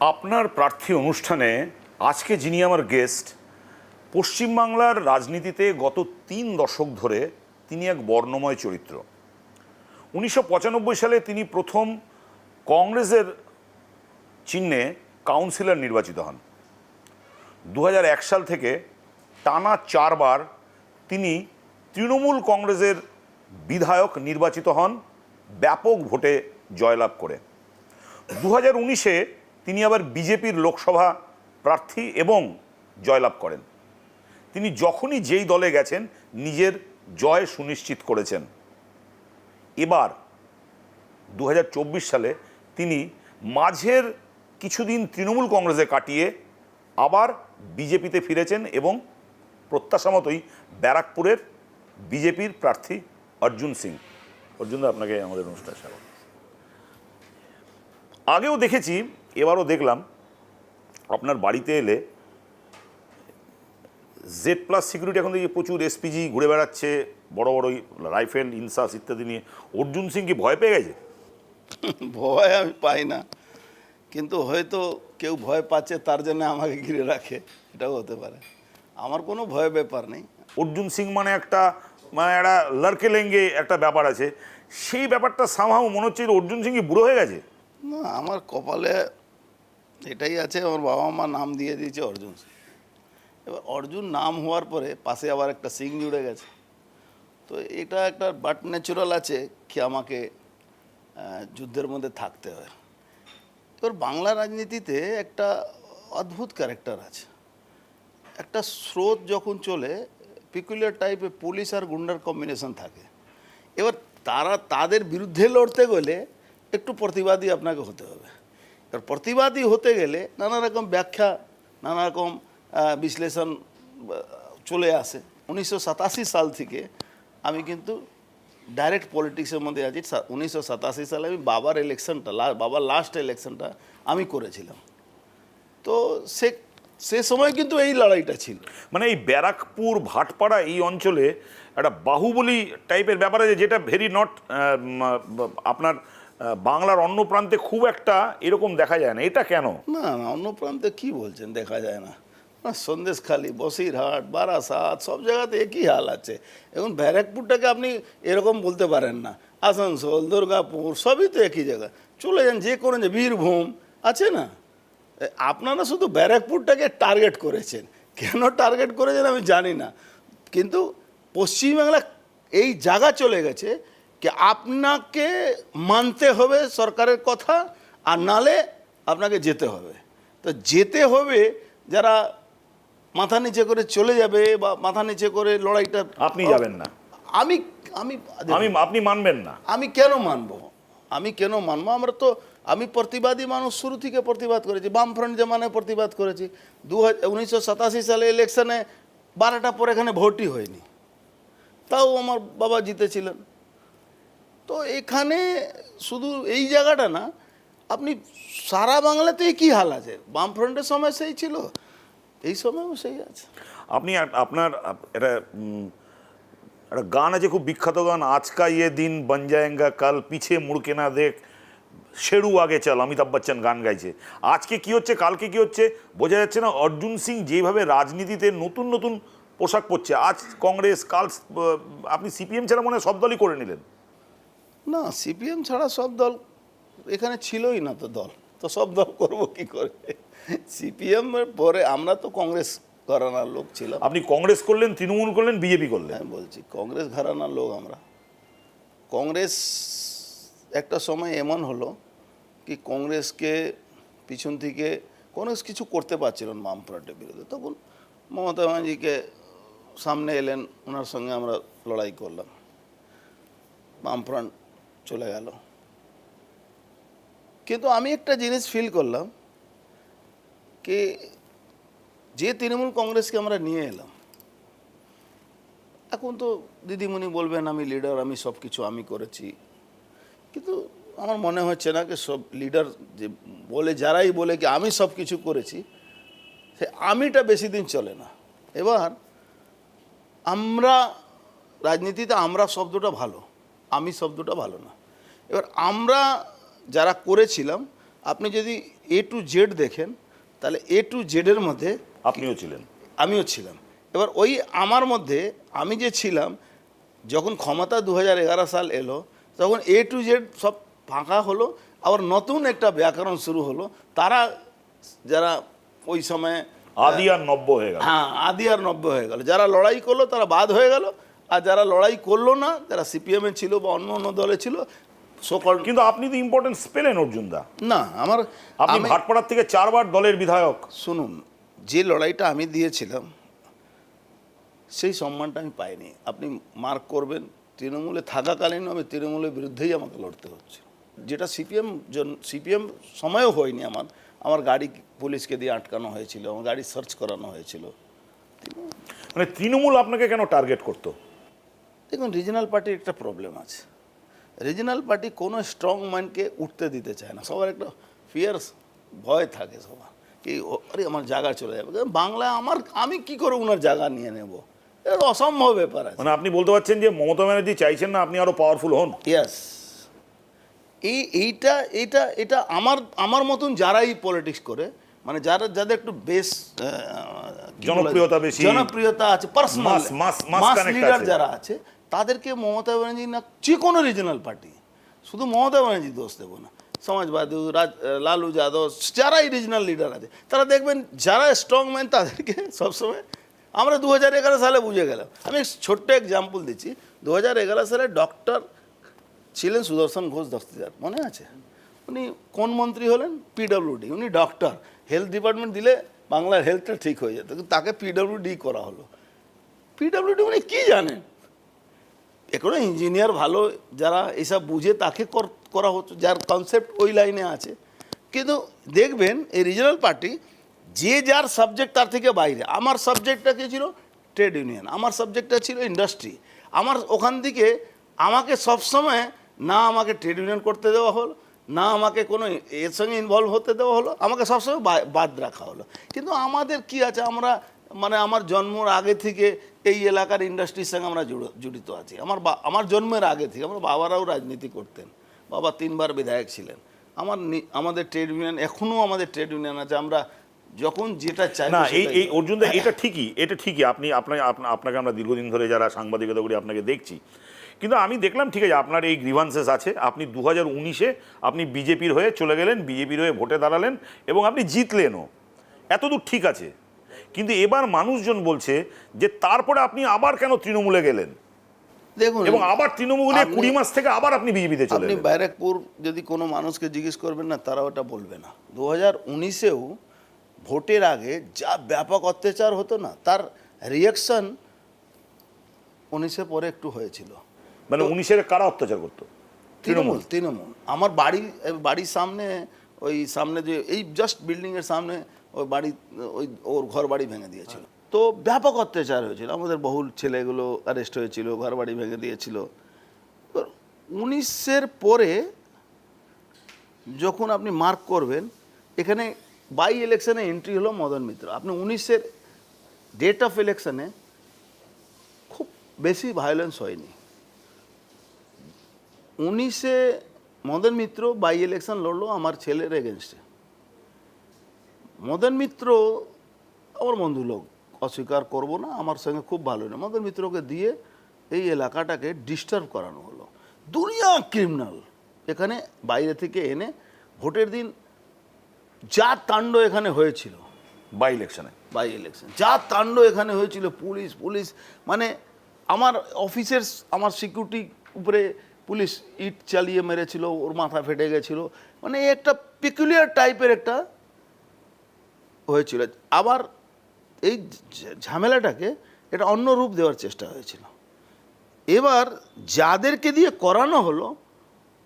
আপনার প্রার্থী অনুষ্ঠানে আজকে যিনি আমার গেস্ট, পশ্চিমবাংলার রাজনীতিতে গত তিন দশক ধরে তিনি এক বর্ণময় চরিত্র। উনিশশো পঁচানব্বই সালে তিনি প্রথম কংগ্রেসের চিহ্নে কাউন্সিলর নির্বাচিত হন। দু হাজার এক সাল থেকে টানা চারবার তিনি তৃণমূল কংগ্রেসের বিধায়ক নির্বাচিত হন, ব্যাপক ভোটে জয়লাভ করে। দু হাজার উনিশে তিনি আবার বিজেপির লোকসভা প্রার্থী এবং জয়লাভ করেন। তিনি যখনই যেই দলে গেছেন, নিজের জয় সুনিশ্চিত করেছেন। এবার দু হাজার চব্বিশ সালে তিনি মাঝের কিছুদিন তৃণমূল কংগ্রেসে কাটিয়ে আবার বিজেপিতে ফিরেছেন এবং প্রত্যাশা মতোই ব্যারাকপুরের বিজেপির প্রার্থী অর্জুন সিং। অর্জুন আপনাকে আমাদের অনুষ্ঠান স্বাগত। আগেও দেখেছি এবারও দেখলাম আপনার বাড়িতে এলে জেড প্লাস সিকিউরিটি এখন দেখি প্রচুর এসপিজি ঘুরে বেড়াচ্ছে বড় বড় রাইফেল ইনসাস ইত্যাদি নিয়ে। অর্জুন সিং কি ভয় পেয়ে গেছে? ভয় আমি পাই না। কিন্তু হয়তো কেউ ভয় পাচ্ছে তার জন্য আমাকে ঘিরে রাখে এটাও হতে পারে। আমার কোনো ভয় ব্যাপার নেই। অর্জুন সিং মানে একটা মানে একটা লড়কে লেঙ্গে একটা ব্যাপার আছে। সেই ব্যাপারটা সামহাও মনে হচ্ছে অর্জুন সিং কি বুড়ো হয়ে গেছে? না আমার কপালে এটাই আছে, আমার বাবা মা নাম দিয়ে দিয়েছে অর্জুন সিং। এবার অর্জুন নাম হওয়ার পরে পাশে আবার একটা সিং জুড়ে গেছে। তো এটা একটা বাট ন্যাচুরাল আছে কি আমাকে যুদ্ধের মধ্যে থাকতে হয়। এবার বাংলা রাজনীতিতে একটা অদ্ভুত ক্যারেক্টার আছে। একটা স্রোত যখন চলে পিকুলিয়ার টাইপের পুলিশ আর গুন্ডার কম্বিনেশন থাকে। এবার তারা তাদের বিরুদ্ধে লড়তে গেলে একটু প্রতিবাদী আপনাকে হতে হবে। এবার প্রতিবাদী হতে গেলে নানা রকম ব্যাখ্যা, নানা রকম বিশ্লেষণ চলে আসে। উনিশশো সাতাশি সাল থেকে আমি কিন্তু ডাইরেক্ট পলিটিক্সের মধ্যে আছি। উনিশশো সাতাশি সালে আমি বাবার ইলেকশনটা বাবার লাস্ট ইলেকশনটা আমি করেছিলাম। তো সে সে সময় কিন্তু এই লড়াইটা ছিল। মানে এই ব্যারাকপুর, ভাটপাড়া এই অঞ্চলে একটা বাহুবলী টাইপের ব্যাপার যেটা ভেরি নট আপনার বাংলার অন্য প্রান্তে খুব একটা এরকম দেখা যায় না। এটা কেন? না না, অন্য প্রান্তে কি বলছেন দেখা যায় না। সন্দেশখালি, বসিরহাট, বারাসাত, সব জায়গাতে একই হাল আছে। এখন ব্যারাকপুরটাকে আপনি এরকম বলতে পারেন না। আসানসোল, দুর্গাপুর, সবই তো একই জায়গা। চলে যান যে করেন যে বীরভূম আছে না? আপনারা শুধু ব্যারাকপুরটাকে টার্গেট করেছেন। কেন টার্গেট করেছেন আমি জানি না। কিন্তু পশ্চিমবাংলা এই জায়গা চলে গেছে কি আপনাকে মানতে হবে সরকারের কথা আর নালে আপনাকে যেতে হবে। তো যেতে হবে যারা মাথা নিচে করে চলে যাবে বা মাথা নিচে করে লড়াইটা আপনি যাবেন না। আমি আমি আমি আপনি মানবেন না। আমি কেন মানবো? আমি কেন মানবো? আমরা তো আমি প্রতিবাদী মানুষ শুরু থেকে প্রতিবাদ করেছি বামফ্রন্ট জামানায় প্রতিবাদ করেছি। দু উনিশশো সাতাশি সালে ইলেকশনে বারোটা পর এখানে ভোটই হয়নি। তাও আমার বাবা জিতেছিলেন। তো এখানে শুধু এই জায়গাটা না, আপনি সারা বাংলাতেই কি হাল আছে? বামফ্রন্টের সময় সেই ছিল, এই সময়ও সেই আছে। আপনি আপনার এটা একটা গান আছে, খুব বিখ্যাত গান, আজকা ইয়ে দিন বন যায়েঙ্গা কাল পিছে মুড়কে না দেখ, শেরু আগে চল অমিতাভ বচ্চন গান গাইছে। আজকে কি হচ্ছে, কালকে কি হচ্ছে, বোঝা যাচ্ছে না, অর্জুন সিং যেভাবে রাজনীতিতে নতুন নতুন পোশাক পরছে, আজ কংগ্রেস, কাল আপনি সিপিএম ছাড়া মনে সব দলই করে নিলেন। না সিপিএম ছাড়া সব দল এখানে ছিলই না তো দল তো সব দল করব কি করে? সিপিএম এর পরে আমরা তো কংগ্রেস ঘরানার লোক ছিলাম। আপনি কংগ্রেস করলেন তৃণমূল করলেন বিজেপি করলেন। আমি বলছি কংগ্রেস ঘরানার লোক আমরা। কংগ্রেস একটা সময় এমন হলো কি কংগ্রেসকে পিছন থেকে কংগ্রেস কিছু করতে পারছিল না বামফ্রন্টের বিরুদ্ধে। তখন মমতা ব্যানার্জিকে সামনে এলেন ওনার সঙ্গে আমরা লড়াই করলাম। বামফ্রন্ট চলে গেল। কিন্তু আমি একটা জিনিস ফিল করলাম কি যে তৃণমূল কংগ্রেসকে আমরা নিয়ে এলাম, এখন তো দিদিমণি বলবেন, আমি লিডার আমি সব কিছু আমি করেছি। কিন্তু আমার মনে হচ্ছে না কি সব লিডার যে বলে, যারাই বলে কি আমি সব কিছু করেছি, সে আমিটা বেশি দিন চলে না। এবার আমরা রাজনীতিতে আমরা শব্দটা ভালো, আমি শব্দটা ভালো না। এবার আমরা যারা করেছিলাম আপনি যদি এ টু জেড দেখেন তাহলে এ টু জেডের মধ্যে আপনিও ছিলেন। আমিও ছিলাম। এবার ওই আমার মধ্যে আমি যে ছিলাম যখন ক্ষমতা দু হাজার এগারো সাল এলো তখন এ টু জেড সব ফাঁকা হলো আবার নতুন একটা ব্যাকরণ শুরু হলো। তারা যারা ওই সময়ে আদি আর নব্য হয়ে গেল। হ্যাঁ আদি আর নব্য হয়ে গেল। যারা লড়াই করল তারা বাদ হয়ে গেল। আর যারা লড়াই করল না যারা সিপিএমে ছিল বা অন্য অন্য দলে ছিল সকল কিন্তু আপনি তো ইম্পর্টেন্স পেলেন অর্জুন দা না আমার আপনি ভাটপাড়ার থেকে চারবার দলের বিধায়ক। শুনুন যে লড়াইটা আমি দিয়েছিলাম সেই সম্মানটা আমি পাইনি। আপনি মার্ক করবেন তৃণমূলে থাকাকালীন আমি তৃণমূলের বিরুদ্ধেই আমাকে লড়তে হচ্ছে যেটা সিপিএম সিপিএম সময়ও হয়নি আমার। আমার গাড়ি পুলিশকে দিয়ে আটকানো হয়েছিল আমার গাড়ি সার্চ করানো হয়েছিল। মানে তৃণমূল আপনাকে কেন টার্গেট করতো? দেখুন রিজনাল পার্টির একটা প্রবলেম আছে। রিজনাল পার্টি কোনো স্ট্রং মাইন্ডকে উঠতে দিতে চায় না। সবার একটা ফিয়ার্স ভয় থাকে সবার। কি আরে আমার জায়গা চলে যাবে। বাংলায় আমার আমি কি করে ওনার জায়গা নিয়ে নেব? এটা অসম্ভব ব্যাপার আছে। মানে আপনি বলতে পারছেন যে মমতা ব্যানার্জি চাইছেন না আপনি আরও পাওয়ারফুল হন? ইয়াস এই এইটা এটা এটা আমার আমার মতন যারাই পলিটিক্স করে মানে যারা যাদের একটু বেশ? জনপ্রিয়তা বেশি। জনপ্রিয়তা আছে পার্সোনাল মাস- মাস- মাস মাস লিডার যারা আছে তাদেরকে মমতা ব্যানার্জি না যে কোনো রিজনাল পার্টি শুধু মমতা ব্যানার্জি দোষ দেবো না। সমাজবাদী, রাজ, লালু যাদব, যারাই রিজনাল লিডার আছে, তারা দেখবেন যারা স্ট্রং ম্যান তাদেরকে সবসময়, আমরা দু হাজার এগারো সালে বুঝে গেলাম। আমি ছোট্ট এক্সাম্পল দিচ্ছি। দু হাজার এগারো সালে ডক্টর ছিলেন সুদর্শন ঘোষ দস্তিদার, মনে আছে? উনি কোন মন্ত্রী হলেন? পিডব্লিউডি উনি ডক্টর হেলথ ডিপার্টমেন্ট দিলে বাংলার হেলথটা ঠিক হয়ে যেত তাকে পিডব্লিউডি করা হলো। পিডব্লিউডি উনি কী জানেন? এখনও ইঞ্জিনিয়ার ভালো, যারা এসব বুঝে তাকে কর- হতো, যার কনসেপ্ট ওই লাইনে আছে। কিন্তু দেখবেন, এই রিজনাল পার্টি যে যার সাবজেক্ট তার থেকে বাইরে। আমার সাবজেক্টটা কী ছিল? ট্রেড ইউনিয়ন আমার সাবজেক্টটা ছিল ইন্ডাস্ট্রি আমার ওখান থেকে আমাকে সবসময় না আমাকে ট্রেড ইউনিয়ন করতে দেওয়া হলো, না আমাকে কোনো এর সঙ্গে ইনভলভ হতে দেওয়া হলো, আমাকে সবসময় বাদ রাখা হলো। কিন্তু আমাদের কি আছে? আমরা মানে আমার জন্মর আগে থেকে এই এলাকার ইন্ডাস্ট্রির সঙ্গে আমরা জড়িত আছি। আমার বা- আমার জন্মের আগে থেকে আমার বাবারাও রাজনীতি করতেন। বাবা তিনবার বিধায়ক ছিলেন। আমার আমাদের ট্রেড ইউনিয়ন এখনও আমাদের ট্রেড ইউনিয়ন আছে। আমরা যখন যেটা চাই না এই এই অর্জুন দা এটা ঠিকই এটা ঠিকই। আপনি আপনাকে আপনাকে আমরা দীর্ঘদিন ধরে যারা সাংবাদিকতা করি আপনাকে দেখছি। কিন্তু আমি দেখলাম ঠিক আছে আপনার এই গ্রিভান্সেস আছে। আপনি দু হাজার উনিশে আপনি বিজেপির হয়ে চলে গেলেন বিজেপির হয়ে ভোটে দাঁড়ালেন এবং আপনি জিতলেনও। এতদূর ঠিক আছে। কিন্তু এবার মানুষজন বলছে যে তারপরে আপনি আবার কেন তৃণমূলে গেলেন? দেখুন এবং আবার তৃণমূলে কুড়ি মাস থেকে আবার আপনি বিজেপিতে চলে আপনি ব্যারাকপুর যদি কোনো মানুষকে জিজ্ঞেস করবেন না তারা ওটা বলবে না। দু হাজার উনিশেও ভোটের আগে যা ব্যাপক অত্যাচার হতো না তার রিয়াকশন উনিশে পরে একটু হয়েছিল। মানে উনিশের কারা অত্যাচার করতো? তৃণমূল তৃণমূল। আমার বাড়ি বাড়ির সামনে ওই সামনে যে এই জাস্ট বিল্ডিংয়ের সামনে ওই বাড়ি, ওই ওর ঘর বাড়ি ভেঙে দিয়েছিল। তো ব্যাপক অত্যাচার হয়েছিল। আমাদের বহুল ছেলেগুলো অ্যারেস্ট হয়েছিল, ঘর বাড়ি ভেঙে দিয়েছিল। উনিশের পরে যখন আপনি মার্ক করবেন, এখানে বাই ইলেকশনে এন্ট্রি হলো মদন মিত্র। আপনি উনিশের ডেট অফ ইলেকশনে খুব বেশি ভায়োলেন্স হয়নি। উনিশে মদন মিত্র বাই ইলেকশন লড়লো আমার ছেলের এগেনস্টে মদন মিত্র আমার বন্ধু লোক অস্বীকার করব না আমার সঙ্গে খুব ভালো না মদন মিত্রকে দিয়ে এই এলাকাটাকে ডিস্টার্ব করানো হলো। দুনিয়া ক্রিমিনাল এখানে বাইরে থেকে এনে ভোটের দিন যা কাণ্ড এখানে হয়েছিল বাই ইলেকশনে বাই ইলেকশন যা কাণ্ড এখানে হয়েছিল পুলিশ পুলিশ মানে আমার অফিসের আমার সিকিউরিটি উপরে পুলিশ ইট চালিয়ে মেরেছিল ওর মাথা ফেটে গেছিল। মানে একটা পিকুলিয়ার টাইপের একটা হয়েছিল। আবার এই ঝামেলাটাকে এটা অন্য রূপ দেওয়ার চেষ্টা হয়েছিল। এবার যাদেরকে দিয়ে করানো হলো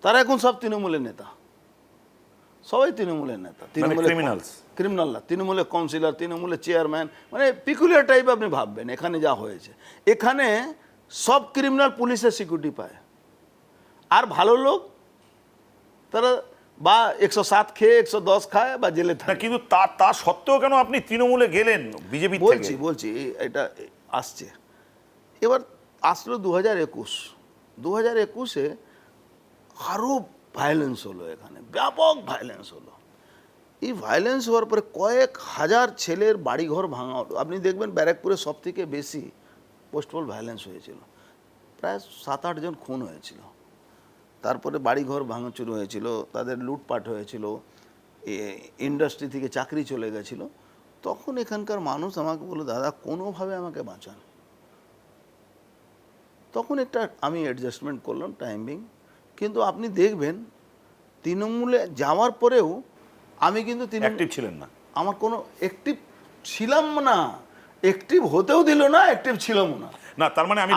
তারা এখন সব তৃণমূলের নেতা। সবাই তৃণমূলের নেতা। তৃণমূলের criminals? ক্রিমিনাল না তৃণমূলের কাউন্সিলর তৃণমূলের চেয়ারম্যান মানে পিকুলিয়ার টাইপ আপনি ভাববেন এখানে যা হয়েছে। এখানে সব ক্রিমিনাল পুলিশের সিকিউরিটি পায়। আর ভালো লোক তারা বা একশো সাত খেয়ে একশো দশ খায় বা জেলে থাকে। কিন্তু তা তা সত্ত্বেও কেন আপনি তৃণমূলে গেলেন বিজেপি বলছি বলছি এটা আসছে। এবার আসলো দু হাজার একুশ। দু হাজার একুশে আরও ভায়োলেন্স হলো এখানে ব্যাপক ভায়োলেন্স হলো। এই ভায়োলেন্স হওয়ার পরে কয়েক হাজার ছেলের বাড়িঘর ভাঙা হলো। আপনি দেখবেন ব্যারাকপুরে সব থেকে বেশি পোস্টপল ভায়োলেন্স হয়েছিল। প্রায় সাত আটজন খুন হয়েছিল। তারপরে বাড়িঘর ভাঙচুর হয়েছিল তাদের লুটপাট হয়েছিল ইন্ডাস্ট্রি থেকে চাকরি চলে গেছিল। তখন এখানকার মানুষ আমাকে বলল দাদা কোনোভাবে আমাকে বাঁচান। তখন একটা আমি অ্যাডজাস্টমেন্ট করলাম টাইমিং কিন্তু আপনি দেখবেন তৃণমূলে যাওয়ার পরেও আমি কিন্তু অ্যাক্টিভ ছিলেন না। আমার কোনো অ্যাক্টিভ ছিলাম না। অ্যাক্টিভ হতেও দিল না অ্যাক্টিভ ছিলাম না। না তার মানে আমি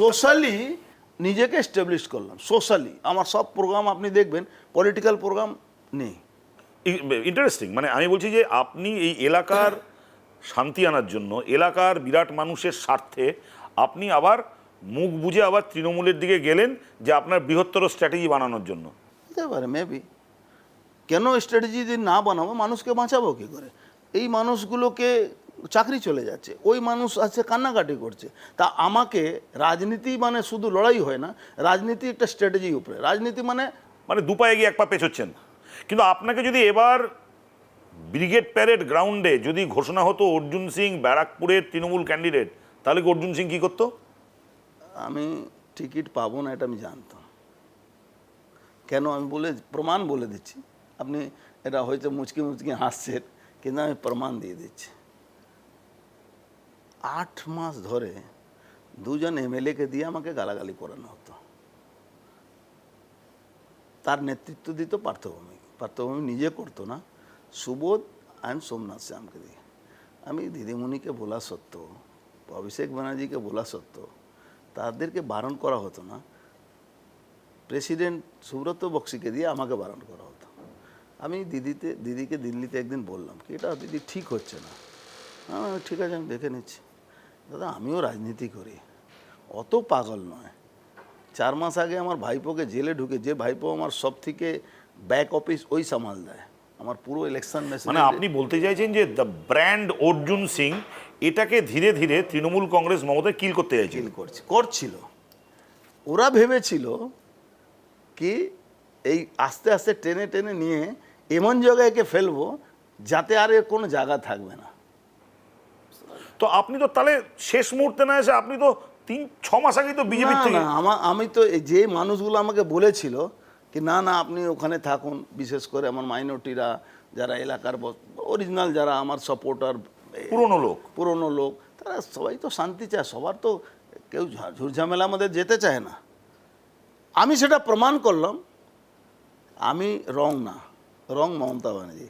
সোশ্যালি নিজেকে এস্টাবলিশ করলাম সোশ্যালি আমার সব প্রোগ্রাম আপনি দেখবেন পলিটিক্যাল প্রোগ্রাম নেই। ইন্টারেস্টিং মানে আমি বলছি যে আপনি এই এলাকার শান্তি আনার জন্য এলাকার বিরাট মানুষের স্বার্থে আপনি আবার মুখ বুঝে আবার তৃণমূলের দিকে গেলেন যে আপনার বৃহত্তর স্ট্র্যাটেজি বানানোর জন্য। হতে পারে মেবি কেন স্ট্র্যাটেজি যদি না বানাবো মানুষকে বাঁচাবো কী করে? এই মানুষগুলোকে চাকরি চলে যাচ্ছে ওই মানুষ আছে কান্নাকাটি করছে। তা আমাকে রাজনীতি মানে শুধু লড়াই হয় না রাজনীতি একটা স্ট্র্যাটেজি উপরে। রাজনীতি মানে মানে দু পায়ে গিয়ে এক পা পেছোচ্ছেন। কিন্তু আপনাকে যদি এবার ব্রিগেড প্যারেড গ্রাউন্ডে যদি ঘোষণা হতো অর্জুন সিং ব্যারাকপুরের তৃণমূল ক্যান্ডিডেট তাহলে কি অর্জুন সিং কি করতো? আমি টিকিট পাবো না এটা আমি জানতাম। কেন? আমি বলে প্রমাণ বলে দিচ্ছি। আপনি এটা হয়তো মুচকি মুচকি হাসছেন কিন্তু আমি প্রমাণ দিয়ে দিচ্ছি। আট মাস ধরে দুজন এমএলএকে দিয়ে আমাকে গালাগালি করানো হতো। তার নেতৃত্ব দিত পার্থভূমি। পার্থভূমি নিজে করতো না। সুবোধ অ্যান্ড সোমনাথ শ্যামকে দিয়ে। আমি দিদিমণিকে বলা সত্ত্বেও, অভিষেক ব্যানার্জিকে বলা সত্ত্বেও, তাদেরকে বারণ করা হতো না। প্রেসিডেন্ট সুব্রত বক্সিকে দিয়ে আমাকে বারণ করা হতো। আমি দিদিতে, দিদিকে দিল্লিতে একদিন বললাম কি, এটা দিদি ঠিক হচ্ছে না। ঠিক আছে, আমি দেখে নিচ্ছি। দাদা আমিও রাজনীতি করি। অত পাগল নয়। চার মাস আগে আমার ভাইপোকে জেলে ঢুকে যে ভাইপো আমার সব থেকে ব্যাক অফিস ওই সামাল দেয়। আমার পুরো ইলেকশন মানে আপনি বলতে চাইছেন যে দ্য ব্র্যান্ড অর্জুন সিং এটাকে ধীরে ধীরে তৃণমূল কংগ্রেস মমতা কিল করতে চাইছিল। চিল করছে করছিল। ওরা ভেবেছিল কি এই আস্তে আস্তে টেনে টেনে নিয়ে এমন জায়গায় একে ফেলব যাতে আর এর কোনো জায়গা থাকবে না। তো আপনি তো তাহলে শেষ মুহূর্তে না এসে আপনি তো তিন ছ মাস আগেই তো বিজেপি থেকে আমার আমি তো এই যে মানুষগুলো আমাকে বলেছিল কি না না আপনি ওখানে থাকুন বিশেষ করে আমার মাইনরিটিরা যারা এলাকার অরিজিনাল যারা আমার সাপোর্টার পুরনো লোক। পুরনো লোক তারা সবাই তো শান্তি চায় সবার তো কেউ ঝা- ঝুরঝামেলা আমাদের যেতে চায় না। আমি সেটা প্রমাণ করলাম আমি রং না রং মমতা ব্যানার্জি।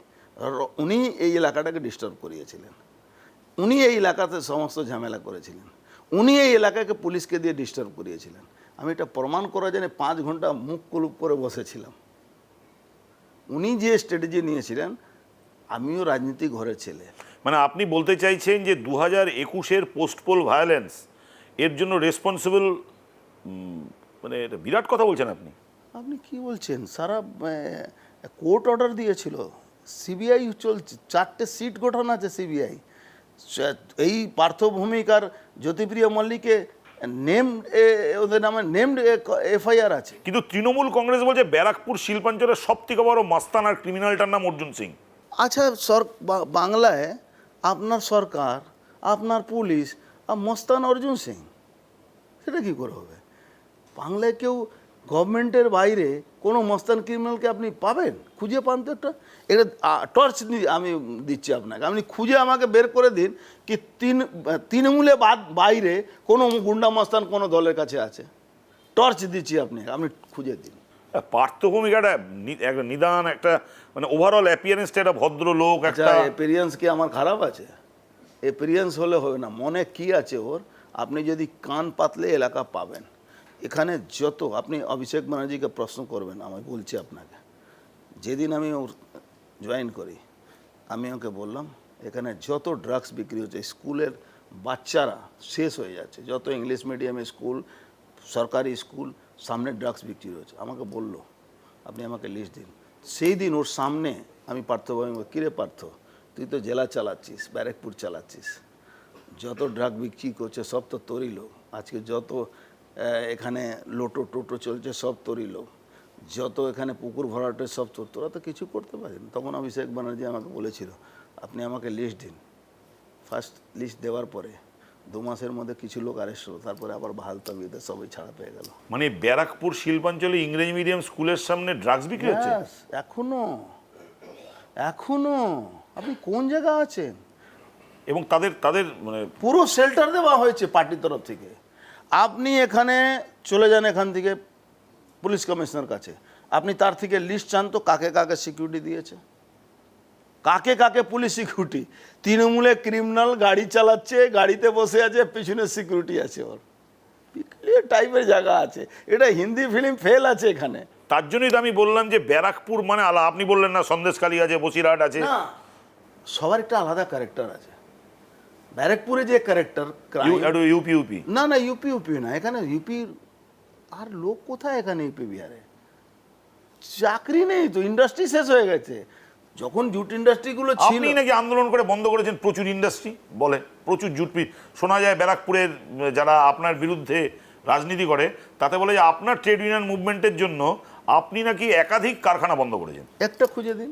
উনি এই এলাকাটাকে ডিস্টার্ব করিয়েছিলেন। উনি এই এলাকাতে সমস্ত ঝামেলা করেছিলেন। উনি এই এলাকাকে পুলিশকে দিয়ে ডিস্টার্ব করিয়েছিলেন। আমি এটা প্রমাণ করার জন্য পাঁচ ঘণ্টা মুখ কুলুপ করে বসেছিলাম। উনি যে স্ট্র্যাটেজি নিয়েছিলেন আমিও রাজনীতি ঘরের ছেলে। মানে আপনি বলতে চাইছেন যে দু হাজার একুশের পোস্টপোল ভায়োলেন্স এর জন্য রেসপন্সিবল মানে এটা বিরাট কথা বলছেন আপনি। আপনি কি বলছেন? সারা কোর্ট অর্ডার দিয়েছিল। সিবিআই চলছে চারটে সিট গঠন আছে সিবিআই। এই পার্থ পার্থভূমিকার জ্যোতিপ্রিয় মল্লিকে নেম ওদের নামে নেমড এফআইআর আছে। কিন্তু তৃণমূল কংগ্রেস বলছে ব্যারাকপুর শিল্পাঞ্চলের সব থেকে বড় মাস্তান আর ক্রিমিনালটার নাম অর্জুন সিং। আচ্ছা সর বাংলায় আপনার সরকার আপনার পুলিশ আর মস্তান অর্জুন সিং সেটা কি করে হবে? বাংলায় কেউ গভর্নমেন্টের বাইরে কোনো মস্তান ক্রিমিনালকে আপনি পাবেন? খুঁজে পান তো একটা? এটা টর্চ আমি দিচ্ছি আপনাকে। আপনি খুঁজে আমাকে বের করে দিন কি তিন তৃণমূলে বাদ বাইরে কোনো গুন্ডা মস্তান কোনো দলের কাছে আছে। টর্চ দিচ্ছি আপনি আপনি খুঁজে দিন। পার্থভূমিকাটা নি- একটা নিদান একটা মানে ওভারঅল অ্যাপিয়ারেন্সটা একটা ভদ্র লোক আচ্ছা একটা এপিরিয়েন্স কি আমার খারাপ আছে? এপিরিয়েন্স হলে হবে না মনে কি আছে ওর? আপনি যদি কান পাতলে এলাকা পাবেন। এখানে যত আপনি অভিষেক ব্যানার্জিকে প্রশ্ন করবেন আমি বলছি আপনাকে যেদিন আমি ওর জয়েন করি আমি ওকে বললাম এখানে যত ড্রাগস বিক্রি হচ্ছে স্কুলের বাচ্চারা শেষ হয়ে যাচ্ছে যত ইংলিশ মিডিয়ামে স্কুল সরকারি স্কুল সামনে ড্রাগস বিক্রি হচ্ছে আমাকে বলল আপনি আমাকে লিস্ট দিন। সেই দিন ওর সামনে আমি পার্থ বলি, কিরে পার্থ? তুই তো জেলা চালাচ্ছিস ব্যারেকপুর চালাচ্ছিস যত ড্রাগ বিক্রি করছে সব তো তোরই লোক আজকে যত এখানে লোটো টোটো চলছে সব তোরই লোক। যত এখানে পুকুর ভরাটের সব চোর তোরা তো কিছু করতে পারেন। তখন অভিষেক ব্যানার্জি আমাকে বলেছিল আপনি আমাকে লিস্ট দিন। ফার্স্ট লিস্ট দেওয়ার পরে দু মাসের মধ্যে কিছু লোক অ্যারেস্ট হলো তারপরে আবার বহাল তবিয়তে সবাই ছাড়া পেয়ে গেল। মানে ব্যারাকপুর শিল্পাঞ্চলে ইংরেজি মিডিয়াম স্কুলের সামনে ড্রাগস বিক্রি হচ্ছে? এখনও এখনও। আপনি কোন জায়গা আছেন? এবং তাদের তাদের মানে পুরো শেল্টার দেওয়া হয়েছে পার্টির তরফ থেকে। আপনি এখানে চলে যান এখান থেকে পুলিশ কমিশনার কাছে। আপনি তার থেকে লিস্ট চান তো কাকে কাকে সিকিউরিটি দিয়েছে। কাকে কাকে পুলিশ সিকিউরিটি তৃণমূলে ক্রিমিনাল গাড়ি চালাচ্ছে গাড়িতে বসে আছে পেছনে সিকিউরিটি আছে ওর। টাইপের জায়গা আছে। এটা হিন্দি ফিল্ম ফেল আছে এখানে। তার জন্যই তো আমি বললাম যে ব্যারাকপুর মানে আলা আপনি বললেন না সন্দেশখালী আছে বসিরহাট আছে। সবার একটা আলাদা ক্যারেক্টার আছে। ব্যারাকপুরে যে ক্যারেক্টার ইউপি ইউপি না না ইউপি ইউপি না এখানে ইউপির আর লোক কোথায় এখানে ইউপি বিহারে চাকরি নেই তো ইন্ডাস্ট্রি শেষ হয়ে গেছে। যখন জুট ইন্ডাস্ট্রিগুলো ছিল নাকি আন্দোলন করে বন্ধ করেছেন প্রচুর ইন্ডাস্ট্রি বলে প্রচুর জুটপি শোনা যায় ব্যারাকপুরের যারা আপনার বিরুদ্ধে রাজনীতি করে তাতে বলে যে আপনার ট্রেড ইউনিয়ন মুভমেন্টের জন্য আপনি নাকি একাধিক কারখানা বন্ধ করেছেন। একটা খুঁজে দিন।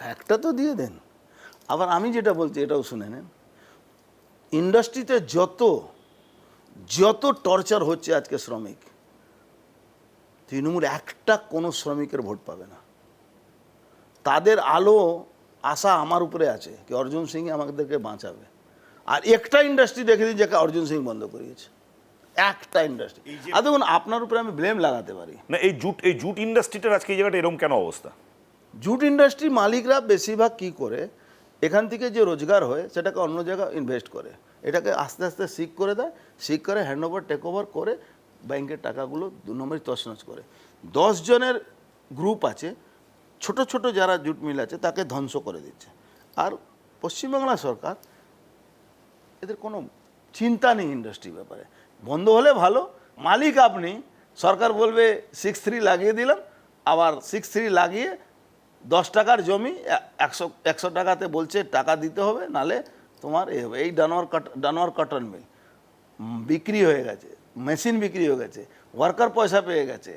একটা তো দিয়ে দেন। আবার আমি যেটা বলছি এটাও শুনে নেন। ইন্ডাস্ট্রিতে যত যত টর্চার হচ্ছে আজকে শ্রমিক তৃণমূল একটা কোনো শ্রমিকের ভোট পাবে না। তাদের আলো আশা আমার উপরে আছে কি অর্জুন সিং আমাদেরকে বাঁচাবে। আর একটা ইন্ডাস্ট্রি দেখে দিন যাকে অর্জুন সিং বন্ধ করিয়েছে। একটা ইন্ডাস্ট্রি। আর দেখুন আপনার উপরে আমি ব্লেম লাগাতে পারি। না এই জুট এই জুট ইন্ডাস্ট্রিটার আজকে এই জায়গাটা এরকম কেন অবস্থা? জুট ইন্ডাস্ট্রি মালিকরা বেশিরভাগ কি করে এখান থেকে যে রোজগার হয়, সেটাকে অন্য জায়গায় ইনভেস্ট করে। এটাকে আস্তে আস্তে সিক করে দেয় সিক করে হ্যান্ড ওভার টেক ওভার করে ব্যাংকের টাকাগুলো দু নম্বরই তছনছ করে। দশ জনের গ্রুপ আছে, ছোট ছোট যারা জুট মিল আছে, তাকে ধ্বংস করে দিচ্ছে। আর পশ্চিমবাংলা সরকার এদের কোনো চিন্তা নেই ইন্ডাস্ট্রি ব্যাপারে। বন্ধ হলে ভালো, মালিক আপনি, সরকার বলবে সিক্স থ্রি লাগিয়ে দিলাম, আবার সিক্স থ্রি লাগিয়ে দশ টাকার জমি একশো একশো টাকাতে বলছে টাকা দিতে হবে, নালে তোমার এ হবে। এই ডানোয়ার কাট, ডানোয়ার কটন মিল বিক্রি হয়ে গেছে মেশিন বিক্রি হয়ে গেছে ওয়ার্কার পয়সা পেয়ে গেছে।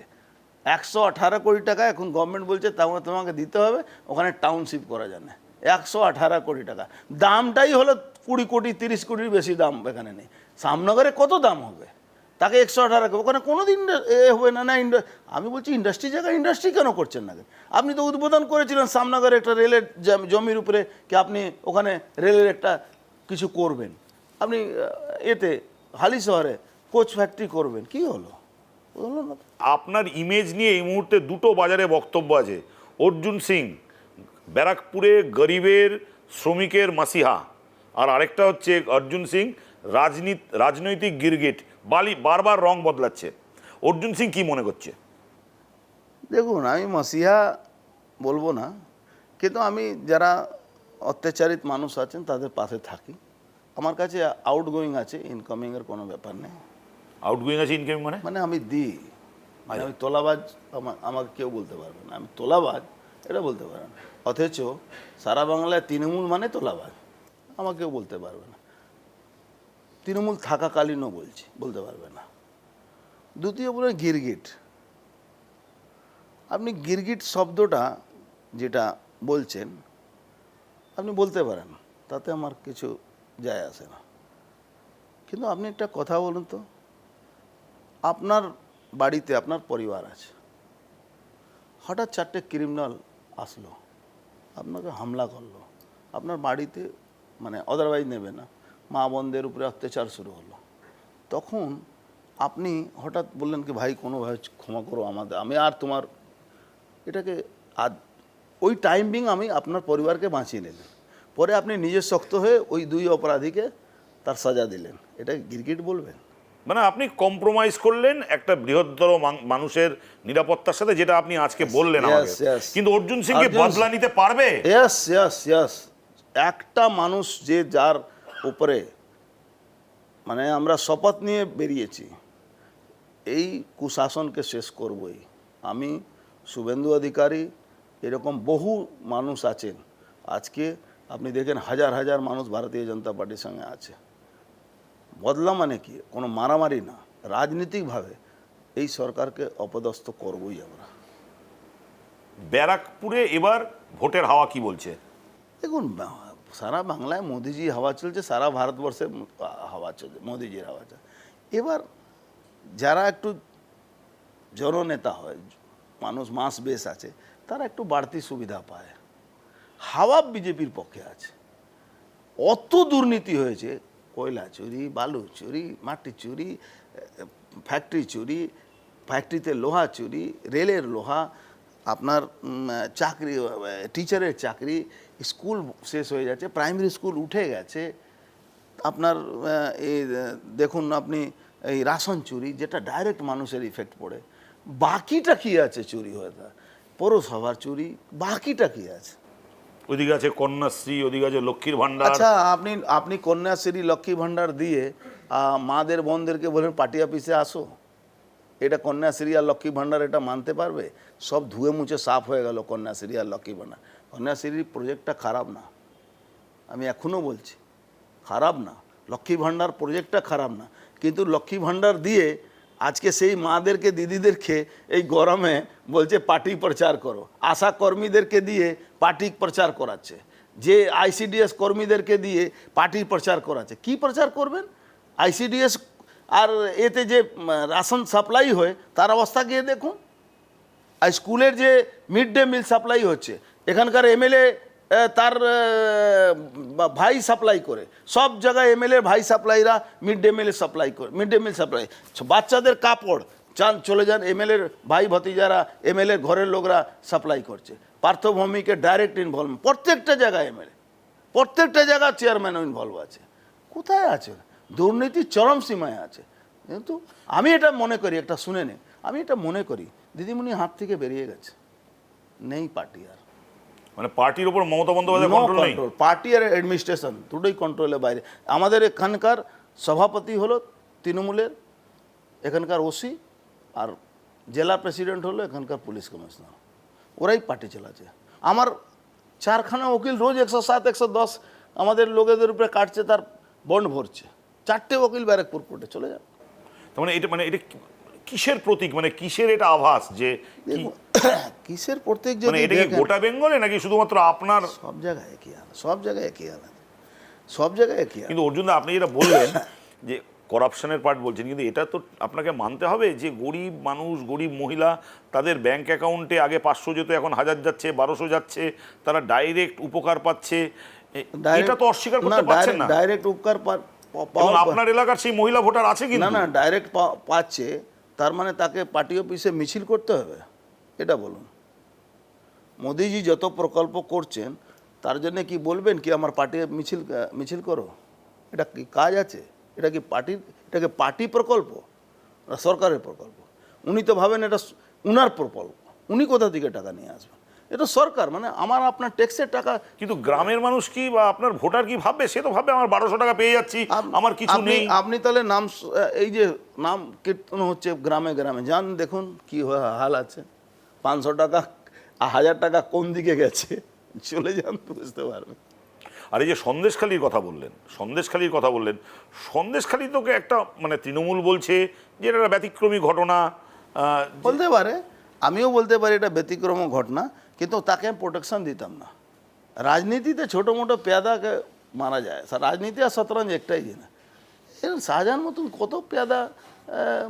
একশো আঠারো কোটি টাকা এখন গভর্নমেন্ট বলছে, তাও তোমাকে দিতে হবে, ওখানে টাউনশিপ করা যায় না একশো আঠারো কোটি টাকা। দামটাই হলো কুড়ি কোটি, তিরিশ কোটির বেশি দাম এখানে নেই। সামনগরে কত দাম হবে? তাকে একশো রাখবে। ওখানে কোনো দিন এ হবে না না আমি বলছি ইন্ডাস্ট্রি জায়গায় ইন্ডাস্ট্রি কেন করছেন না? আপনি তো উদ্বোধন করেছিলেন সামনগরে একটা রেলের জমির উপরে কি আপনি ওখানে রেলের একটা কিছু করবেন? আপনি এতে হালি শহরে কোচ ফ্যাক্টরি করবেন, কি হলো? আপনার ইমেজ নিয়ে এই মুহূর্তে দুটো বাজারে বক্তব্য আছে। অর্জুন সিং, ব্যারাকপুরে গরিবের শ্রমিকের মাসিহা। আর আরেকটা হচ্ছে অর্জুন সিং, রাজনীতি, রাজনৈতিক গিরগিট। বালি বারবার রং বদলাচ্ছে। অর্জুন সিং কি মনে করছে? দেখুন আমি মসিহা বলব না কিন্তু আমি যারা অত্যাচারিত মানুষ আছেন তাদের পাশে থাকি। আমার কাছে আউট গোয়িং আছে ইনকামিংয়ের কোনো ব্যাপার নেই। আউটগোয়িং আছে ইনকামিং মানে? মানে আমি দিই। মানে আমি তোলাবাজ আমা- আমাকে কেউ বলতে পারবে না। আমি তোলাবাজ এটা বলতে পারবে না। অথচ সারা বাংলায় তৃণমূল মানে তোলাবাজ। আমাকেও বলতে পারবে না। তৃণমূল থাকাকালীনও বলছি, বলতে পারবে না। দ্বিতীয় বলে গিরগিট। আপনি গিরগিট শব্দটা যেটা বলছেন, আপনি বলতে পারেন, তাতে আমার কিছু যায় আসে না। কিন্তু আপনি একটা কথা বলুন তো, আপনার বাড়িতে, আপনার পরিবার আছে, হঠাৎ চারটে ক্রিমিনাল আসলো, আপনাকে হামলা করল, আপনার বাড়িতে মানে অদারওয়াইজ নেবে না। মা বোনদের উপরে অত্যাচার শুরু হলো। তখন আপনি হঠাৎ বললেন কি ভাই কোনোভাবে ক্ষমা করো আমাদের আমি আর তোমার এটাকে আদ ওই টাইমিং আমি আপনার পরিবারকে বাঁচিয়ে নিলেন পরে আপনি নিজে শক্ত হয়ে ওই দুই অপরাধীকে তার সাজা দিলেন। এটা গিরগিট বলবেন? মানে আপনি কম্প্রোমাইজ করলেন একটা বৃহত্তর মানুষের নিরাপত্তার সাথে যেটা আপনি আজকে বললেন কিন্তু অর্জুন সিংকে বদলা নিতে পারবে? ইয়েস ইয়েস ইয়েস একটা মানুষ যে যার উপরে। মানে আমরা শপথ নিয়ে বেরিয়েছি। এই কুশাসনকে শেষ করবই। আমি শুভেন্দু অধিকারী এরকম বহু মানুষ আছেন। আজকে আপনি দেখেন হাজার হাজার মানুষ ভারতীয় জনতা পার্টির সঙ্গে আছে। বদলা মানে কি? কোনো মারামারি না। রাজনীতিকভাবে এই সরকারকে অপদস্থ করবই আমরা। ব্যারাকপুরে এবার ভোটের হাওয়া কি বলছে? দেখুন সারা বাংলায় মোদিজি হাওয়া চলছে, সারা ভারতবর্ষে হাওয়া চলছে, মোদিজির হাওয়া চলছে। এবার যারা একটু জননেতা হয়, মানুষ মাস বেশ আছে, তারা একটু বাড়তি সুবিধা পায়। হাওয়া বিজেপির পক্ষে আছে। অত দুর্নীতি হয়েছে, কয়লা চুরি, বালু চুরি, মাটি চুরি ফ্যাক্টরি চুরি, ফ্যাক্টরিতে লোহা চুরি, রেলের লোহা আপনার চাকরি টিচারের চাকরি স্কুল শেষ হয়ে যাচ্ছে প্রাইমারি স্কুল উঠে গেছে। আপনার এই দেখুন আপনি এই রাশন চুরি যেটা ডাইরেক্ট মানুষের ইফেক্ট পড়ে। বাকিটা কি আছে চুরি হয়ে তা? পৌরসভার চুরি বাকিটা কি আছে? ওইদিকে আছে কন্যাশ্রী ওইদিকে আছে লক্ষ্মীর ভান্ডার আচ্ছা আপনি আপনি কন্যাশ্রী লক্ষ্মী ভাণ্ডার দিয়ে মাদের বোনদেরকে বলেন পার্টি অফিসে আসো। এটা কন্যাশ্রী আর লক্ষ্মী ভাণ্ডার, এটা মানতে পারবে? সব ধুয়ে মুছে সাফ হয়ে গেল কন্যাশ্রী আর লক্ষ্মী ভাণ্ডার। কন্যাশ্রীর প্রজেক্টটা খারাপ না। আমি এখনও বলছি, খারাপ না। লক্ষ্মী ভাণ্ডার প্রজেক্টটা খারাপ না। কিন্তু লক্ষ্মী ভাণ্ডার দিয়ে আজকে সেই মাদেরকে, দিদিদেরকে এই গরমে বলছে পার্টি প্রচার করো। আশা কর্মীদেরকে দিয়ে পার্টি প্রচার করাচ্ছে। যে আইসিডিএস কর্মীদেরকে দিয়ে পার্টি প্রচার করাচ্ছে। কি প্রচার করবেন? আইসিডিএস আর এতে যে রাশন সাপ্লাই হয়, তার অবস্থা গিয়ে দেখুন। আর স্কুলের যে মিড ডে মিল সাপ্লাই হচ্ছে, এখানকার এমএলএ তার ভাই সাপ্লাই করে। সব জায়গায় এমএলএ ভাই সাপ্লাইরা মিড ডে মিলে সাপ্লাই করে মিড ডে মিল সাপ্লাই বাচ্চাদের কাপড়, চান, চলে যান এমএলএর ভাই ভতিজারা এমএলএ ঘরের লোকরা সাপ্লাই করছে। পার্থভূমিকে ডাইরেক্ট ইনভলভ প্রত্যেকটা জায়গায় এমএলএ প্রত্যেকটা জায়গায় চেয়ারম্যান ইনভলভ আছে। কোথায় আছে? দুর্নীতি চরম সীমায় আছে। কিন্তু আমি এটা মনে করি একটা শুনে নে। আমি এটা মনে করি দিদিমণি হাত থেকে বেরিয়ে গেছে। নেই পার্টি আর। মানে পার্টির উপর মমতা বন্দ্যোপাধ্যায় কন্ট্রোল নেই? পার্টি আর অ্যাডমিনিস্ট্রেশন দুটোই কন্ট্রোলের বাইরে। আমাদের এখানকার সভাপতি হলো তৃণমূলের এখানকার ওসি আর জেলা প্রেসিডেন্ট হলো এখানকার পুলিশ কমিশনার ওরাই পার্টি চালাচ্ছে। আমার চারখানা উকিল রোজ একশো সাত একশো দশ আমাদের লোকেদের উপরে কাটছে তার বন্ড ভরছে। চারটে উকিল ব্যারাকপুর কোর্টে চলে যাবে তার মানে এটা মানে এটা কিসের প্রতীক? মানে কিসের এটা আভাস যে কিসের প্রত্যেক মানে এটা কি গোটা বেঙ্গলে নাকি শুধুমাত্র আপনার সব জায়গায় একই হাল সব জায়গায় একই হাল সব জায়গায় একই কিন্তু অর্জুন দা আপনি যেটা বললেন যে করাপশনের পার্ট বলছেন কিন্তু এটা তো আপনাকে মানতে হবে যে গরিব মানুষ গরিব মহিলা তাদের ব্যাংক অ্যাকাউন্টে আগে পাঁচশো যেত এখন হাজার যাচ্ছে বারোশো যাচ্ছে তারা ডাইরেক্ট উপকার পাচ্ছে। এটা তো অস্বীকার করতে পারছেন না। ডাইরেক্ট উপকার এবং আপনার এলাকার সেই মহিলা ভোটার আছে কি না না ডাইরেক্ট পাচ্ছে তার মানে তাকে পার্টি অফিসে মিছিল করতে হবে এটা বলুন। মোদিজি যত প্রকল্প করছেন তার জন্য কি বলবেন কি আমার পার্টি মিছিল মিছিল করো? এটা কি কাজ আছে? এটা কি পার্টির এটাকে পার্টি প্রকল্প? সরকারের প্রকল্প। উনি তো ভাবেন এটা উনার প্রকল্প। উনি কোথা থেকে টাকা নিয়ে আসবেন? এটা সরকার মানে আমার আপনার ট্যাক্সের টাকা কিন্তু গ্রামের মানুষ কি বা আপনার ভোটার কি ভাববে? সে তো ভাববে আমার বারোশো টাকা পেয়ে যাচ্ছি আমার কিছু নেই। আপনি তাহলে নাম এই যে নাম কীর্তন হচ্ছে গ্রামে গ্রামে যান দেখুন কি হাল আছে। পাঁচশো টাকা হাজার টাকা কোন দিকে গেছে? চলে যান বুঝতে পারবেন। আর এই যে সন্দেশখালির কথা বললেন সন্দেশখালির কথা বললেন সন্দেশখালি তোকে একটা মানে তৃণমূল বলছে যে এটা একটা ব্যতিক্রমী ঘটনা বলতে পারে আমিও বলতে পারি এটা ব্যতিক্রম ঘটনা। কিন্তু তাকে আমি প্রোটেকশন দিতাম না রাজনীতিতে ছোটো মোটো পেয়াদাকে মারা যায় রাজনীতি আর শতরঞ্জ একটাই জিনিস এরকম শাহজাহান মতন কত পেয়াদা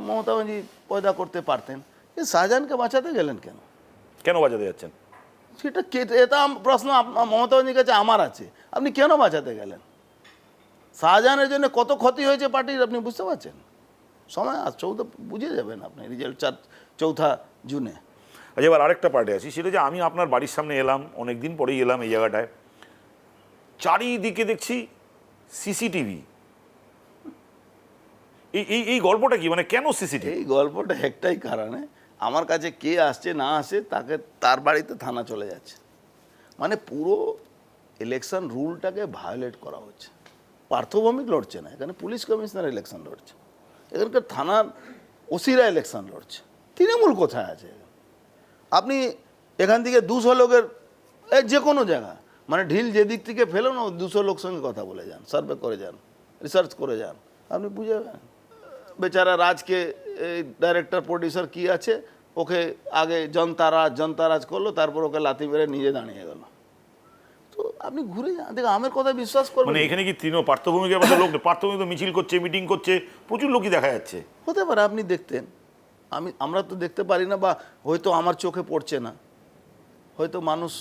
মমতা ব্যানার্জি পয়দা করতে পারতেন কিন্তু শাহজাহানকে বাঁচাতে গেলেন কেন কেন বাঁচাতে যাচ্ছেন সেটা কে- এটা প্রশ্ন মমতা ব্যানার্জির কাছে আমার আছে আপনি কেন বাঁচাতে গেলেন শাহজাহানের জন্য কত ক্ষতি হয়েছে পার্টির আপনি বুঝতে পারছেন সময় আজ চৌদ্দ বুঝে যাবেন আপনি রেজাল্ট চার চৌঠা জুনে আচ্ছা এবার আরেকটা পার্টে আছি সেটা যে আমি আপনার বাড়ির সামনে এলাম অনেক দিন পরেই এলাম এই জায়গাটায়। চারিদিকে দেখছি সিসিটিভি। এই এই এই গল্পটা কি? মানে কেন সিসিটিভি? এই গল্পটা একটাই কারণে, আমার কাছে কে আসছে, না আসে তাকে, তার বাড়িতে থানা চলে যাচ্ছে। মানে পুরো ইলেকশন রুলটাকে ভায়োলেট করা হচ্ছে। পার্থভৌমিক লড়ছে না, এখানে পুলিশ কমিশনার ইলেকশন লড়ছে। এখানকার থানার ওসিরা ইলেকশন লড়ছে। তৃণমূল কোথায় আছে? আপনি এখান থেকে দুশো লোকের এই যে কোনো জায়গা মানে ঢিল যেদিক থেকে ফেলো না দুশো লোক সঙ্গে কথা বলে যান সার্ভে করে যান রিসার্চ করে যান আপনি বুঝে যাবেন। বেচারা রাজকে এই ডাইরেক্টর প্রডিউসার কি আছে ওকে আগে জনতারাজ জনতারাজ করল তারপর ওকে লাথি মেরে নিজে দাঁড়িয়ে গেল। তো আপনি ঘুরে যান দেখো আমার কথা বিশ্বাস করবেন। মানে এখানে কি তৃণ পার্থভূমিকে লোক পার্থভূমি তো মিছিল করছে মিটিং করছে প্রচুর লোকই দেখা যাচ্ছে। হতে পারে আপনি দেখতেন। আমি আমরা তো দেখতে পারি না বা হয়তো আমার চোখে পড়ছে না। হয়তো মানুষ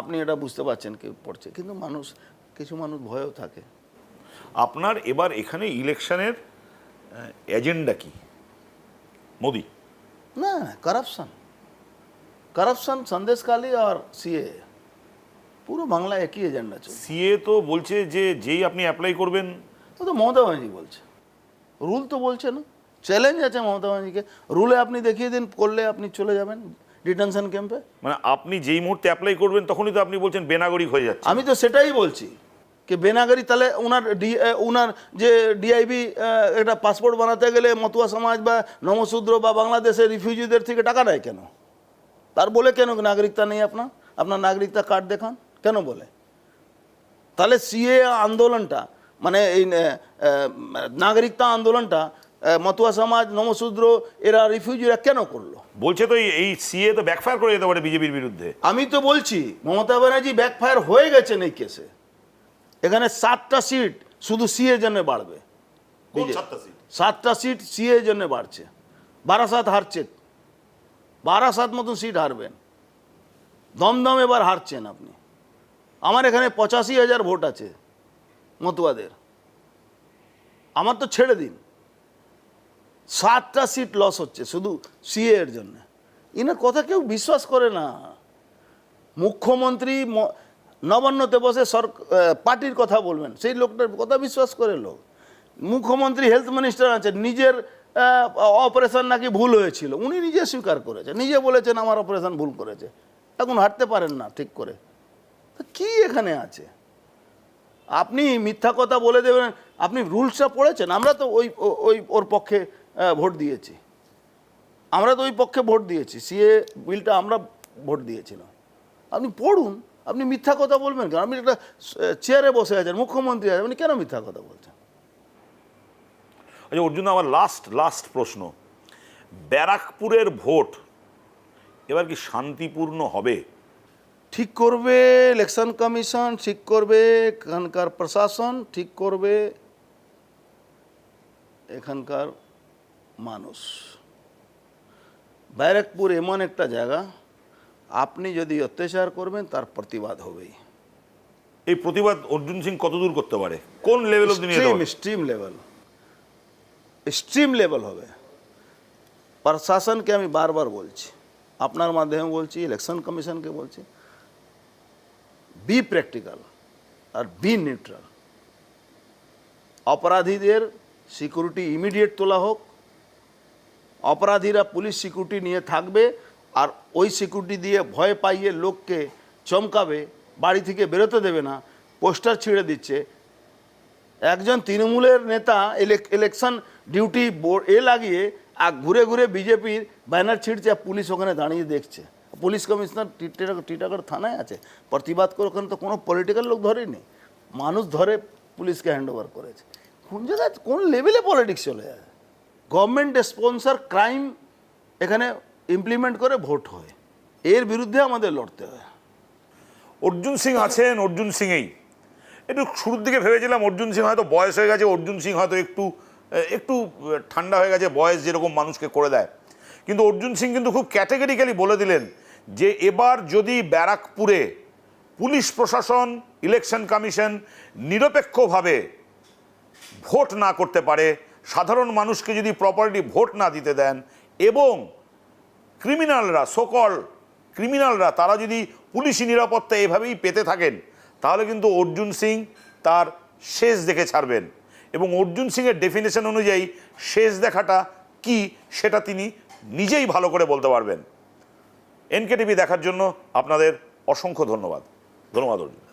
আপনি এটা বুঝতে পারছেন কি পড়ছে কিন্তু মানুষ কিছু মানুষ ভয়ও থাকে। আপনার এবার এখানে ইলেকশনের এজেন্ডা কি? মোদি? না করাপশন করাপশন সন্দেশকালী আর সিএ পুরো বাংলা একই এজেন্ডা চলছে। সিএ তো বলছে যে যেই আপনি অ্যাপ্লাই করবেন। ও তো মমতা ব্যানার্জি বলছে। রুল তো বলছে না। চ্যালেঞ্জ আছে মমতা ব্যানার্জিকে। রুলে আপনি দেখিয়ে দিন করলে আপনি চলে যাবেন ডিটেনশন ক্যাম্পে মানে আপনি যেই মুহূর্তে অ্যাপ্লাই করবেন তখনই তো আপনি বলছেন বেনাগরিক হয়ে যাচ্ছে আমি তো সেটাই বলছি কি বেনাগারি তাহলে ওনার ডি ওনার যে ডিআইবি একটা পাসপোর্ট বানাতে গেলে মতুয়া সমাজ বা নমশূদ্র বা বাংলাদেশের রিফিউজিদের থেকে টাকা নেয় কেন? তার বলে কেন নাগরিকতা নেই আপনার? আপনার নাগরিকতা কার্ড দেখান কেন বলে? তাহলে সিএ আন্দোলনটা মানে এই নাগরিকতা আন্দোলনটা মতুয়া সমাজ নমশূদ্র এরা রিফিউজিরা কেন করল? বলছে তো এই- সিএ তো ব্যাকফায়ার করে যেতে পারে বিজেপির বিরুদ্ধে। আমি তো বলছি মমতা ব্যানার্জি ব্যাকফায়ার হয়ে গেছেন এই কেসে এখানে সাতটা সিট শুধু সিএ জন্য বাড়বে। কোন সাতটা সিট? সাতটা সিট সিএ জন্য বাড়ছে। বারাসাত হারছে। বারাসাত মতন সিট হারবেন। দমদম এবার হারছেন আপনি। আমার এখানে পঁচাশি হাজার ভোট আছে মতুয়াদের। আমার তো ছেড়ে দিন। সাতটা সিট লস হচ্ছে শুধু সিএ এর জন্য। ইনার কথা কেউ বিশ্বাস করে না। মুখ্যমন্ত্রী নবান্নতে বসে পার্টির কথা বলবেন, সেই লোকটার কথা বিশ্বাস করে লোক। মুখ্যমন্ত্রী হেলথ মিনিস্টার আছেন, নিজের অপারেশন নাকি ভুল হয়েছিল, উনি নিজে স্বীকার করেছেন, নিজে বলেছেন আমার অপারেশন ভুল করেছে। এখন হাঁটতে পারেন না ঠিক করে। কি এখানে আছে? আপনি মিথ্যা কথা বলে দেবেন, আপনি রুলসটা পড়েছেন, আমরা তো ওই ওই ওর পক্ষে ভোট দিয়েছি। আমরা তো ওই পক্ষে ভোট দিয়েছি। সিএ বিলটা আমরা ভোট দিয়েছিলাম। আপনি পড়ুন আপনি মিথ্যা কথা বলবেন কেন? আপনি একটা চেয়ারে বসে আছেন মুখ্যমন্ত্রী আছেন আপনি কেন মিথ্যা কথা বলছেন? আচ্ছা অর্জুন আমার লাস্ট লাস্ট প্রশ্ন। ব্যারাকপুরের ভোট এবার কি শান্তিপূর্ণ হবে? ঠিক করবে ইলেকশন কমিশন ঠিক করবে এখানকার প্রশাসন ঠিক করবে এখানকার মানুষ। ব্যারাকপুর এমন একটা জায়গা আপনি যদি অত্যাচার করবেন তার প্রতিবাদ হবেই। এই প্রতিবাদ অর্জুন সিং কতদূর করতে পারে? কোন লেভেল অব্দি stream stream level stream level হবে। প্রশাসনকে আমি বারবার বলছি আপনার মাধ্যমে বলছি ইলেকশন কমিশনকে বলছি বি প্র্যাকটিক্যাল আর বি নিউট্রাল অপরাধীদের সিকিউরিটি ইমিডিয়েট তোলা হোক অপরাধীরা পুলিশ সিকিউরিটি নিয়ে থাকবে আর ওই সিকিউরিটি দিয়ে ভয় পাইয়ে লোককে চমকাবে, বাড়ি থেকে বেরোতে দেবে না, পোস্টার ছিঁড়ে দিচ্ছে। একজন তৃণমূলের নেতা ইলেক- ইলেকশন ডিউটি এ লাগিয়ে আর ঘুরে ঘুরে বিজেপির ব্যানার ছিঁড়ছে আর পুলিশ ওখানে দাঁড়িয়ে দেখছে। পুলিশ কমিশনার টিটাগড় থানায় আছে। প্রতিবাদ করে ওখানে তো কোনো পলিটিক্যাল লোক ধরেনি। মানুষ ধরে পুলিশকে হ্যান্ড ওভার করেছে। কোন জায়গায় কোন লেভেলে পলিটিক্স চলে যায়? গভর্নমেন্ট স্পন্সর ক্রাইম এখানে ইমপ্লিমেন্ট করে ভোট হয়। এর বিরুদ্ধে আমাদের লড়তে হয়। অর্জুন সিং আছেন, অর্জুন সিংয়েই। একটু শুরুর দিকে ভেবেছিলাম অর্জুন সিং হয়তো বয়স হয়ে গেছে, অর্জুন সিং হয়তো একটু একটু ঠান্ডা হয়ে গেছে, বয়স যেরকম মানুষকে করে দেয়। কিন্তু অর্জুন সিং কিন্তু খুব ক্যাটেগরিক্যালি বলে দিলেন যে এবার যদি ব্যারাকপুরে পুলিশ প্রশাসন ইলেকশন কমিশন নিরপেক্ষভাবে ভোট না করতে পারে সাধারণ মানুষকে যদি প্রপার্টি ভোট না দিতে দেন এবং ক্রিমিনালরা সকল ক্রিমিনালরা তারা যদি পুলিশি নিরাপত্তা এভাবেই পেতে থাকেন, তাহলে কিন্তু অর্জুন সিং তার শেষ দেখে ছাড়বেন। এবং অর্জুন সিংয়ের ডেফিনেশন অনুযায়ী শেষ দেখাটা কি সেটা তিনি নিজেই ভালো করে বলতে পারবেন। এনকেটিভি দেখার জন্য আপনাদের অসংখ্য ধন্যবাদ। ধন্যবাদ, অর্জুন।